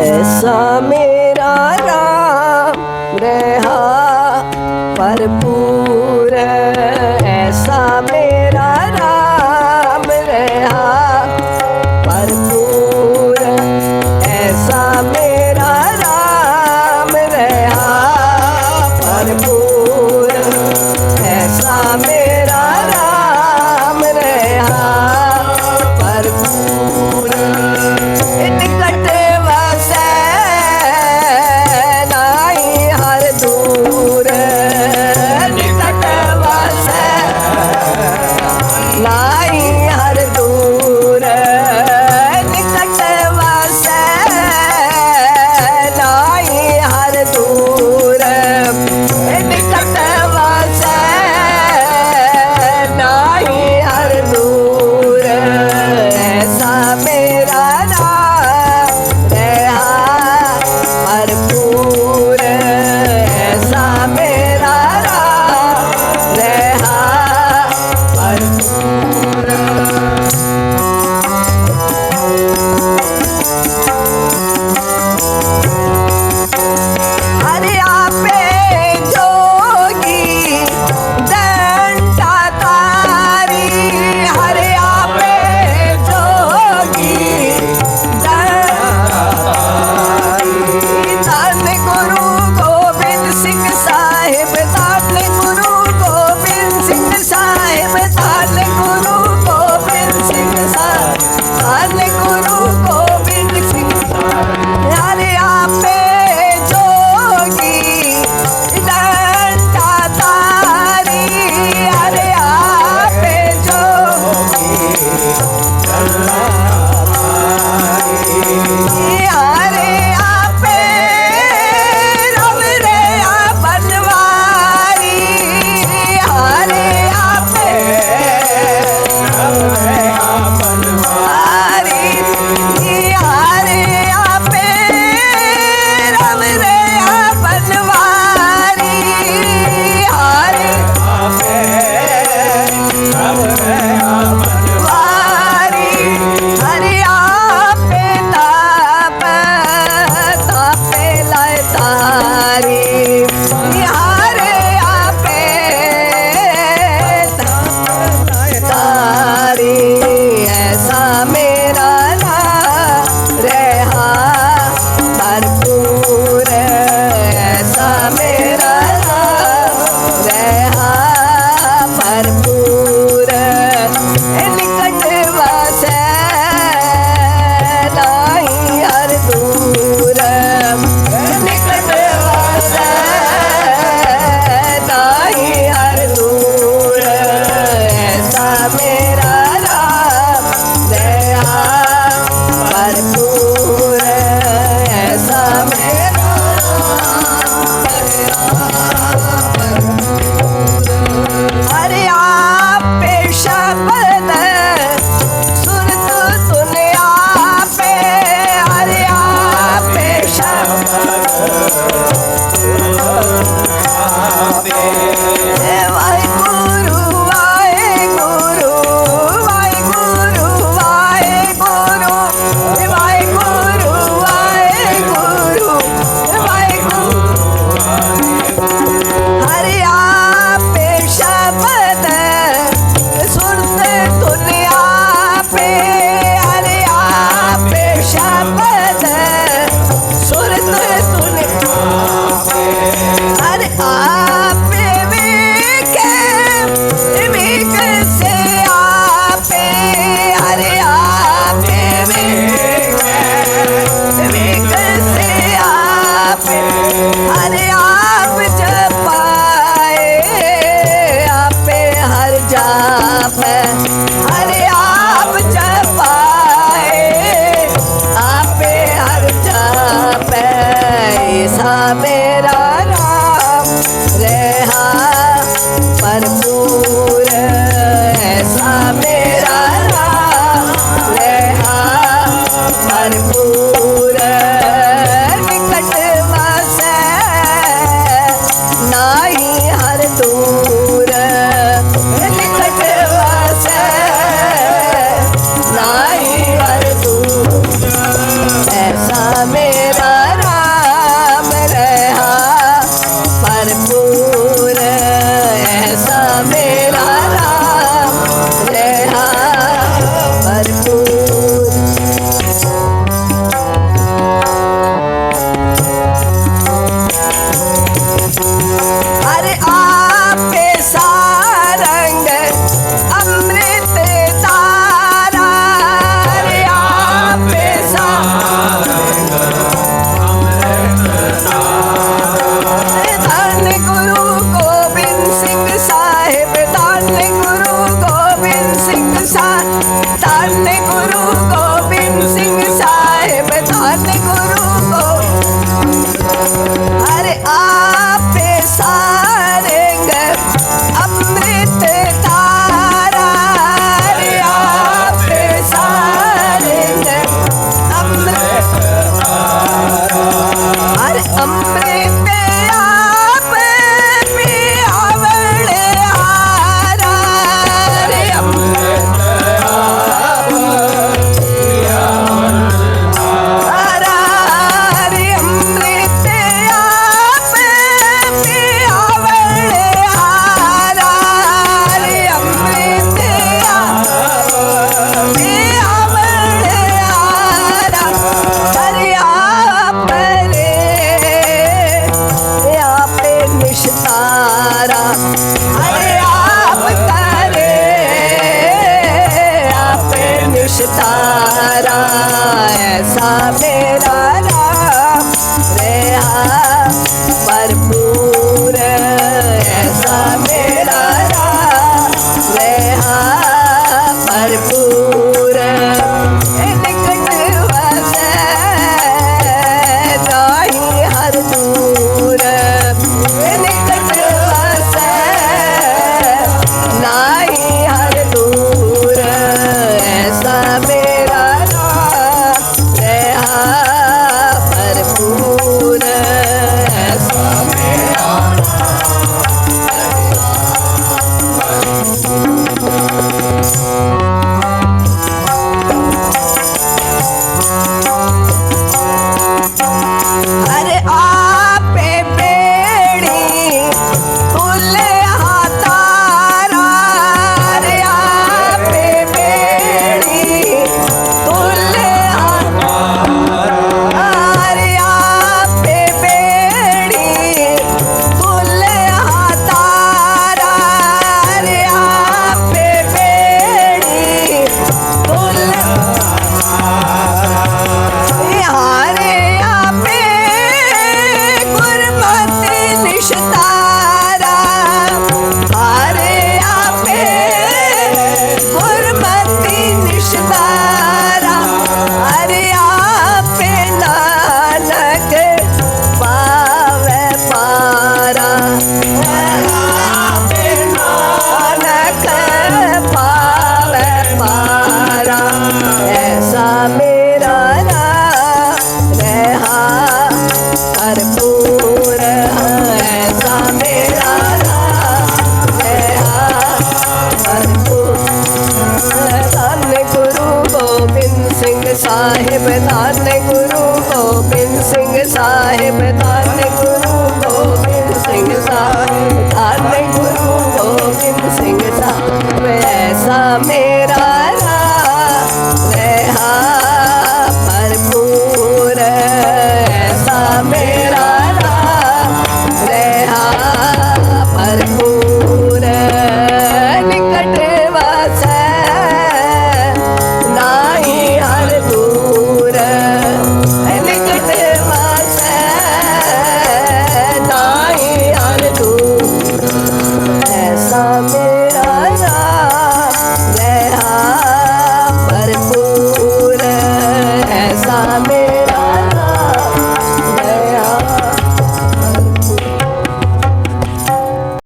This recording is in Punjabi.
ایسا میرا Yeah, Bye. ਸਿੰਘ ਸਾਹਿਬ ਧੰਨ ਗੁਰੂ ਗੋਬਿੰਦ ਸਿੰਘ ਸਾਹਿਬ ਦਾਨ ਗੁਰੂ ਗੋਬਿੰਦ ਸਿੰਘ ਸਾਹਿਬ ਧੰਨ ਗੁਰੂ ਗੋਬਿੰਦ ਸਿੰਘ ਸਾਹਿਬ ਐਸਾ ਮੇਰਾ